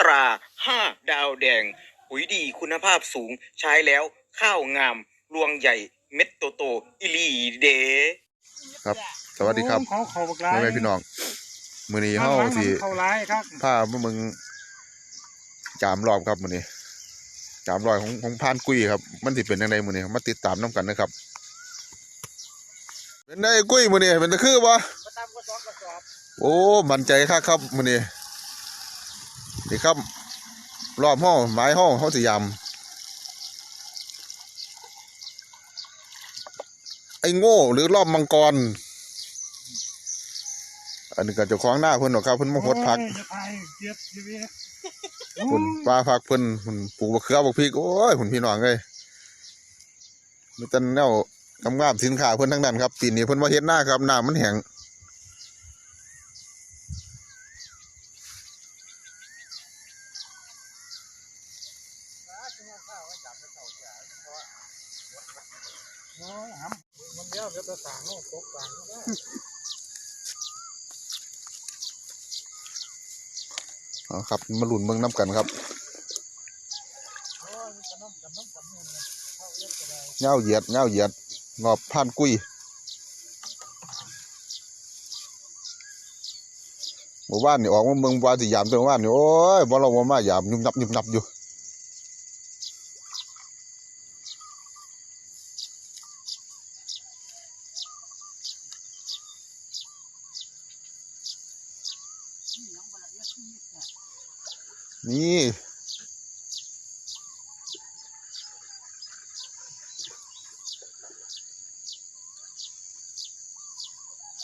ตราห้าดาวแดงปุ๋ยดีคุณภาพสูงใช้แล้วข้าวงาม รวงใหญ่เม็ดโตโตๆอิลีเด ครับ สวัสดีครับเขาเขาบักลาพ่อยแม่พี่น้องมื้อนี้เฮาสิเขาร้ายครับพาพวกมึงจามรอบครับมื้อนี้จามรอยของของพานกุ้ยครับ มันสิเป็นจังไดมื้อนี้มาติดตามนํกันนะครับ เป็นไงกุ้ยมื้อนี้เป็นตะคือบ่ก็ตามก็สอบก็สอบโอ้มั่นใจคักครับมื้อนี้ นี่ครับ รอบห้องไม้ห้องเฮาสิยามไอ้โง่หรือรอบมังกร อันนี้ก็เจ้าของหน้าเพิ่นหรอกครับเพิ่นมาหดผักคุณปลาผักเพิ่นเพิ่นปลูกบักเขือบักพริกโอ้ยคุณพี่น้องเอ้ยมีแต่แนวงามสินค้าเพิ่นทั้งนั้นครับปีนี้เพิ่นมาเฮ็ดหน้าครับหน้ามันแห้ง โอ้ยหำมันเดียวเดี๋ยวจะสางโน่ตกสางได้เอาครับมาหลุนเบิ่งนํกันครับโอ้ยมันจะน้ำกันน้ำกันนู่นนะเข้าเย็บเหย้าเหยียดเหย้าเหยียดรอบผ่านกุ้ยหมู่บ้านนี่ออกมาเมืองวาสิยามตัวว่านนี่โอ้ยบ่เราบ่มายามยุบนับยุบนับอยู่ นี่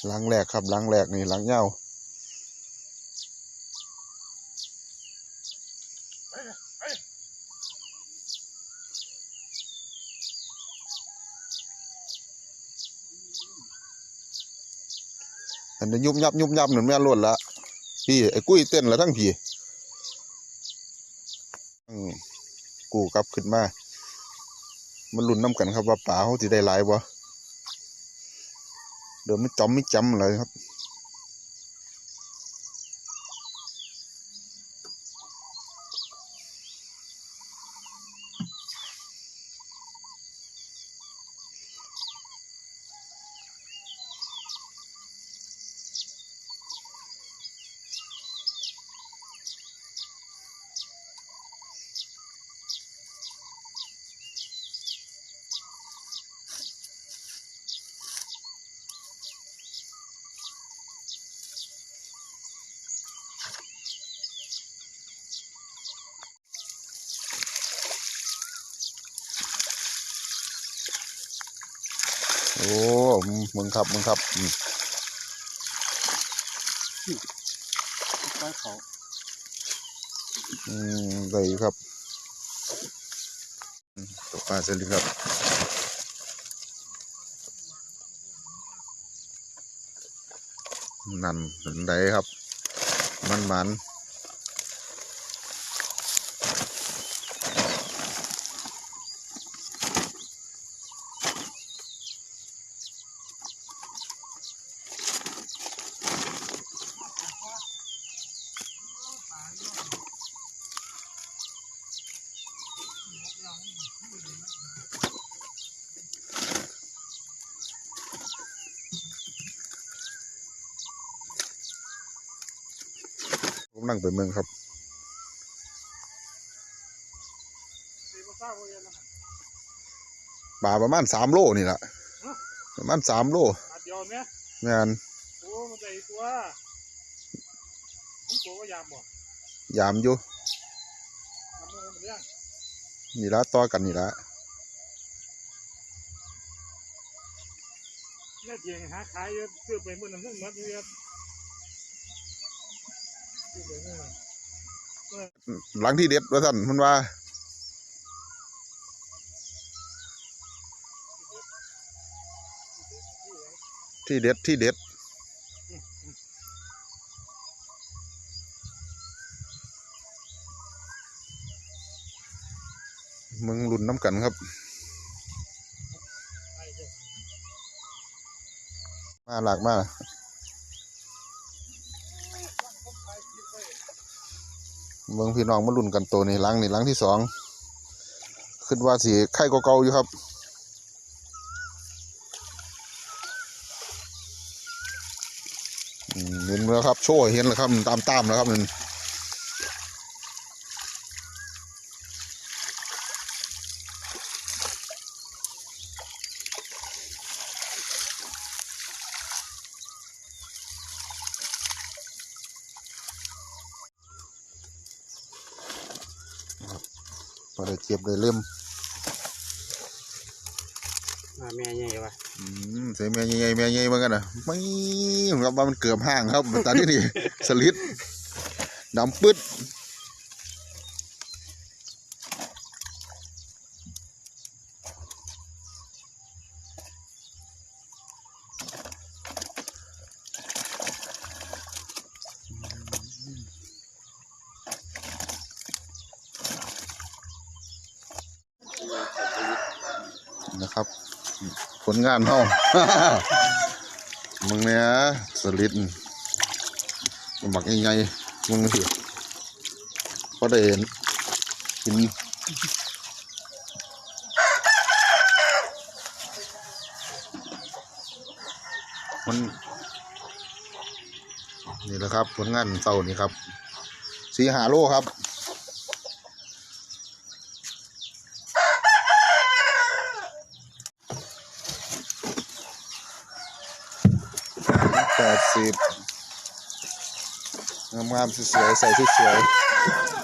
หลังแรกครับหลังแรกนี่หลังเยาอันนี้ยุบยับยุบยับหนึ่งแม่นล้วนละพี่ไอ้กุ้ยเต้นล้วทั้งพี่อืม กูกลับขึ้นมา มันลุ้นน้ำกันครับว่าป่าเขาจะได้หลายบ่เดี๋ยวไม่จอมไม่จำเลยครับ โอ้มึงครับมึงครับอืมไปเขาอืมได้อยู่ครับอืมตกปลาเสร็จแล้วครับนั่นได้ครับ มันมัน ผมนั่งไปเมืองครับตีมาสร้างโรงเรียนนะป่าประมาณสามโลนี่แหละประมาณสามโลตัดยอมไหมงานโอ้มันใจตัวผมตัวก็ยามบ่ยามอยู่ทำมั นเรื่องนี่ละต่อกันนี่ละเนี่ยเทียงหาขายเยอะซื้อไปมื่อน้ำนึ่งมัดเยอะซื้อไปมื่อนั้นหลังที่เด็ดว่าท่านมันว่าที่เด็ดที่เด็ด มึงลุ่นน้ำกันครับไอ้เจ้ามาหลากมาผมขายมเบิ่งพี่น้องมาลุ้นกันตัวนี้ลังนี่ลังที่สองคิดว่าสิไข่กเก่าอยู่ครับเห็นแล้วครับ โชว์เห็นแล้วครับตามตามๆแล้วครับนั่ พอได้เก็บได้เล่มมาแม่ใหญ่ว่ะอืมใส่แม่ใหญ่ๆแม่ใหญ่เหมือนกันนะไม่ครับว่ามันเกือบห่างครับตอนนี้นี่สลิดดำปึ๊ด นะครับ ผลงานเฮามึงเนี่ยสลิดมันบักใหญ่ๆมึงสิพอได้เห็นกินมันนี่แหละครับ ผลงานเต่านี่ครับสีหาโลครับ แปด สิบงามๆสวยๆใส่สวยๆ